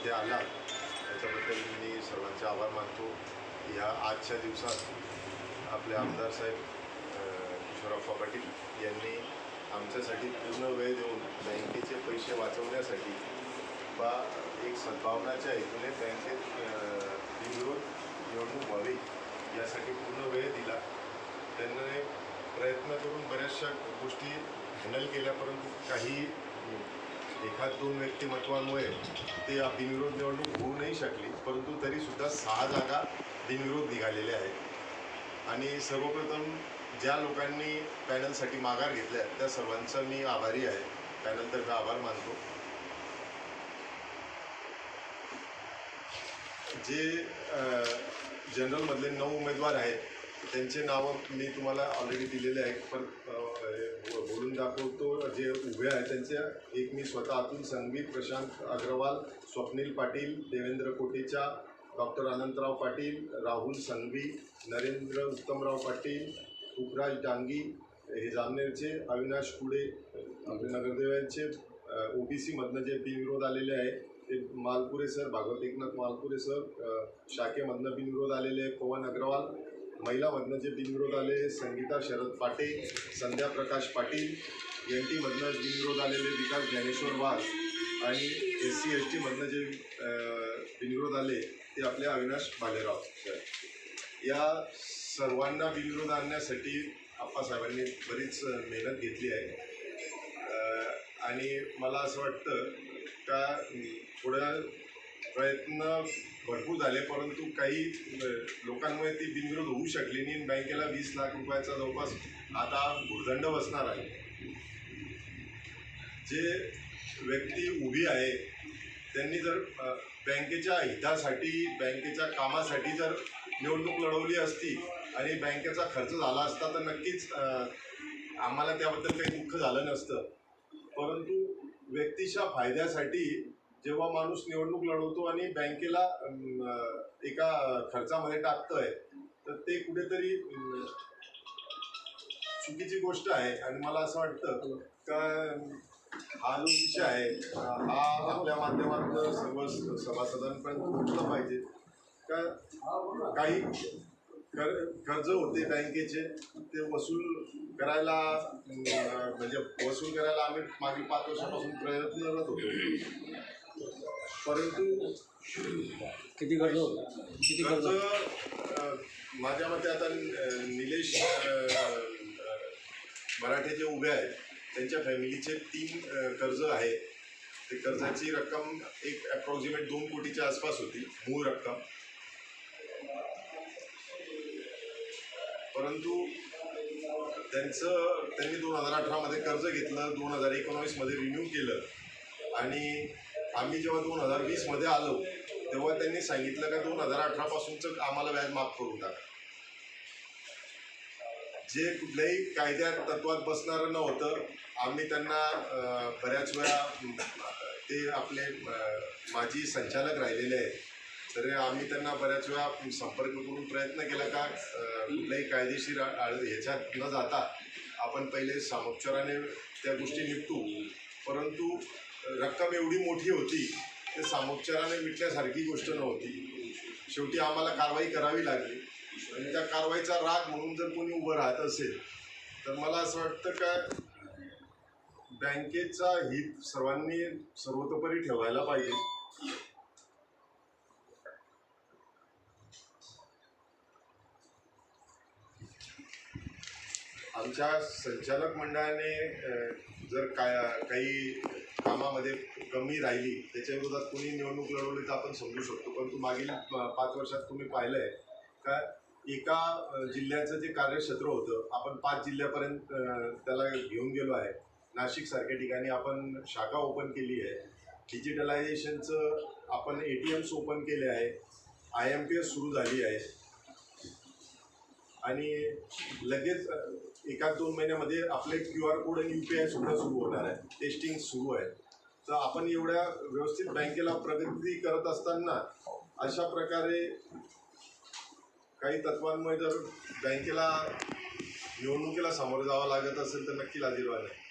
इथे आला. त्याच्याबद्दल मी सर्वांचे आभार मानतो. ह्या आजच्या दिवसात आपले आमदार साहेब अ, किशोरप्पा पाटील यांनी आमच्यासाठी पूर्ण वेळ देऊन बँकेचे पैसे वाचवण्यासाठी बा एक सद्भावनाच्या हेतूने बँकेत अ, बिनविरोध निवडणूक व्हावी यासाठी पूर्ण वेळ दिला त्यांनी प्रयत्न करून बऱ्याचशा गोष्टी हँडल केल्या परंतु काही एखाद दोन व्यक्तिमत्वांमुळे ते बिनविरोध निवडणूक होऊ नाही शकली परंतु तरीसुद्धा सहा जागा बिनविरोध निघालेल्या आहेत. आणि सर्वप्रथम ज्या लोकांनी पॅनलसाठी माघार घेतल्या त्या सर्वांचा मी आभारी आहे. पॅनलतर्फे आभार मानतो. जे जनरलमधले नऊ उमेदवार आहेत त्यांचे नावं मी तुम्हाला ऑलरेडी दिलेले आहेत पण बोलून दाखवतो. जे उभे आहेत त्यांच्या एक मी स्वतःतून संगीत प्रशांत अग्रवाल स्वप्नील पाटील देवेंद्र कोटेचा डॉक्टर अनंतराव पाटील राहुल संघवी नरेंद्र उत्तमराव पाटील उपराज डांगी हे जामनेरचे अविनाश कुडे आपले नगरदेवांचे ओ बी सीमधनं जे बिनविरोध आलेले आहे ते मालपुरे सर भागवत एकनाथ मालपुरे सर शाखेमधनं बिनविरोध आलेले आहे पवन अग्रवाल महिलामधनं जे बिनविरोध आले संगीता शरद पाटे संध्या प्रकाश पाटील एन टीमधनं बिनविरोध आलेले विकास ज्ञानेश्वर वाघ आणि एस सी एस टीमधनं जे बिनविरोध आले ते आपले अविनाश भालेराव सर. या सर्वांना बिनविरोध आणण्यासाठी आप्पासाहेबांनी बरीच मेहनत घेतली आहे. आणि मला असं वाटतं का थोड्या थोडं प्रयत्न भरपूर झाले परंतु काही लोकांमुळे ती बिनविरोध होऊ शकली नाही. बँकेला वीस लाख रुपयाचा जवळपास आता भुर्दंड बसणार आहे. जे व्यक्ती उभी आहे त्यांनी जर बँकेच्या हितासाठी बँकेच्या कामासाठी जर निवडणूक लढवली असती आणि बँकेचा खर्च झाला असता तर नक्कीच आम्हाला त्याबद्दल काही दुःख झालं नसतं. परंतु व्यक्तीच्या फायद्यासाठी जेव्हा माणूस निवडणूक लढवतो आणि बँकेला एका खर्चामध्ये टाकतोय तर ते कुठेतरी चुकीची गोष्ट आहे. आणि मला असं वाटतं का हा जो विषय आहे हा आपल्या माध्यमातून सर्व सभासदांपर्यंत पोहोचला पाहिजे. का काही कर कर्ज होते बँकेचे ते वसूल करायला म्हणजे वसूल करायला आम्ही मागील पाच वर्षापासून प्रयत्नरत होतो. परंतु किती खर्च किती खर्च माझ्या मते आता निलेश मराठे जे उभे आहेत त्यांच्या फॅमिलीचे तीन कर्ज आहेत. ते कर्जाची रक्कम एक अप्रॉक्सिमेट दोन कोटीच्या आसपास होती मूळ रक्कम. परंतु त्यांचं त्यांनी दोन हजार अठरामध्ये कर्ज घेतलं दोन हजार एकोणावीसमध्ये रिन्यू केलं. आणि आम्ही जेव्हा दोन हजार वीसमध्ये आलो तेव्हा त्यांनी सांगितलं का दोन हजार अठरापासूनचं आम्हाला व्याज माफ करून टाका जे कुठल्याही कायद्यात तत्वात बसणारं नव्हतं आम्ही त्यांना बऱ्याच वेळा ते आपले माजी संचालक राहिलेले आहेत. तर आम्ही त्यांना बऱ्याच वेळा संपर्क करून प्रयत्न केला का कुठल्याही कायदेशीर ह्याच्यात न जाता आपण पहिले सामोपचाराने त्या गोष्टी निपटू. परंतु रक्कम एवढी मोठी होती ते सामोपचाराने मिटण्यासारखी गोष्ट नव्हती. शेवटी आम्हाला कारवाई करावी लागली. आणि त्या कारवाईचा राग म्हणून जर कोणी उभं राहत असेल तर मला असं वाटतं का बँकेचा हित सर्वांनी सर्वतोपरी ठेवायला पाहिजे. आमच्या संचालक मंडळाने जर काय काही कामामध्ये कमी राहिली त्याच्या विरोधात कोणी निवडणूक लढवली तर आपण समजू शकतो. परंतु मागील पाच वर्षात तुम्ही पाहिलं आहे का एका जिल्ह्याचं जे कार्यक्षेत्र होतं आपण पाच जिल्ह्यापर्यंत त्याला घेऊन गेलो आहे. नाशिकसारख्या ठिकाणी आपण शाखा ओपन केली आहे. डिजिटलायझेशनचं आपण ए टी एम्स ओपन केले आहे. आय एम पी एस सुरू झाली आहे. आणि लगेच एका दोन महिन्यामध्ये आपले क्यू आर कोड आणि यू पी आय सुद्धा सुरू होणार आहे. टेस्टिंग सुरू आहे. तर आपण एवढ्या व्यवस्थित बँकेला प्रगती करत असताना अशा प्रकारे काही तत्वांमुळे जर बँकेला निवडणुकीला सामोरं जावं लागत असेल तर नक्की लाजीरवाण आहे